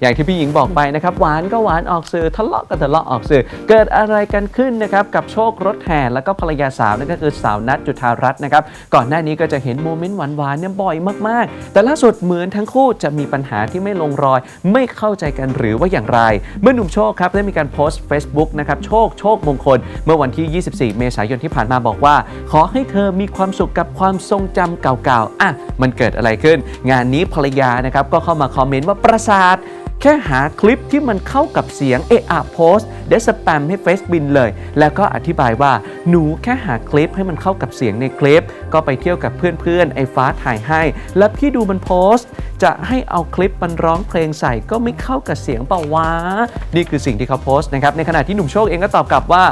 อย่างที่พี่หญิงบอกไปนะครับหวานก็หวานออกสื่อทะเลาะก็ทะเลาะออกสื่อ เกิดอะไรกันขึ้นนะครับกับโชครถแห่แล้วก็ภรรยาสาวนั่นก็คือสาวนัทจุธารัตน์นะครับก่อนหน้านี้ก็จะเห็นโมเมนต์หวานๆเนี่ยบ่อยมากๆ แต่ล่าสุดเหมือนทั้งคู่จะมีปัญหาที่ไม่ลงรอย ไม่เข้าใจกันหรือว่าอย่างไร เมื่อหนุ่มโชคครับได้มีการโพสต์ Facebook นะครับโชคโชคมงคล เมื่อวันที่ 24 เมษายนที่ผ่านมาบอกว่า ขอให้เธอมีความสุขกับความทรงจำเก่าๆอะมันเกิดอะไรขึ้น งานนี้ภรรยานะครับก็เข้ามาคอมเมนต์ว่าประสาท แค่หาคลิปที่มันเข้ากับเสียงเอะอะโพสเดสแปมให้เฟซบินเลย แล้วก็อธิบายว่าหนูแค่หาคลิปให้มันเข้ากับเสียงในคลิป ก็ไปเที่ยวกับเพื่อนๆ ไอ้ฟ้าถ่ายให้ แล้วพี่ดูมันโพสต์จะให้เอาคลิปมันร้องเพลงใส่ก็ไม่เข้ากับเสียงเปล่าวะ นี่คือสิ่งที่เขาโพสต์นะครับ ในขณะที่หนุ่มโชคเองก็ตอบกลับว่า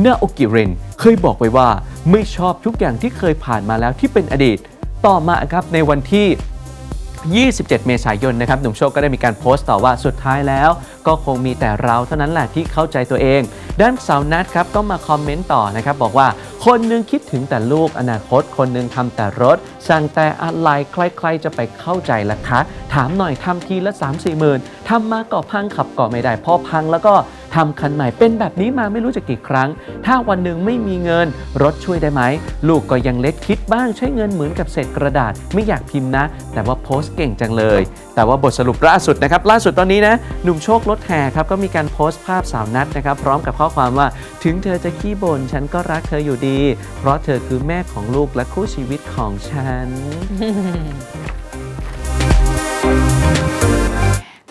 เนาโอกิเรนเคยบอกไว้ว่าไม่ชอบทุกอย่างที่เคยผ่านมาแล้วที่เป็นอดีต ต่อมาครับในวันที่ 27 เมษายนนะครับหนุ่มโชคก็ได้มีการโพสต์ต่อว่าสุดท้ายแล้ว ก็คงมีแต่เราเท่านั้นแหละที่เข้าใจตัวเอง ด้านสาวนัทครับก็มาคอมเมนต์ต่อนะครับบอกว่าคนนึงคิดถึงแต่ลูกอนาคต คนนึงทำแต่รถ สั่งแต่อะไรใครๆจะไปเข้าใจล่ะคะ ถามหน่อยทำทีละ 3 4หมื่นทำมาก็พังขับก็ไม่ได้พอพังแล้วก็ ทำคันใหม่เป็นแบบนี้มาไม่รู้จะกี่ครั้ง ถ้าวันหนึ่งไม่มีเงิน รถช่วยได้ไหม ลูกก็ยังเล็กคิดบ้างใช้เงินเหมือนกับเศษกระดาษ ไม่อยากพิมพ์นะ แต่ว่าโพสต์เก่งจังเลย แต่ว่าบทสรุปล่าสุดนะครับ ล่าสุดตอนนี้นะ หนุ่มโชครถแห่ครับก็มีการโพสต์ภาพสาวนัดนะครับ พร้อมกับข้อความว่าถึงเธอจะขี้บ่นฉันก็รักเธออยู่ดี เพราะเธอคือแม่ของลูกและคู่ชีวิตของฉันข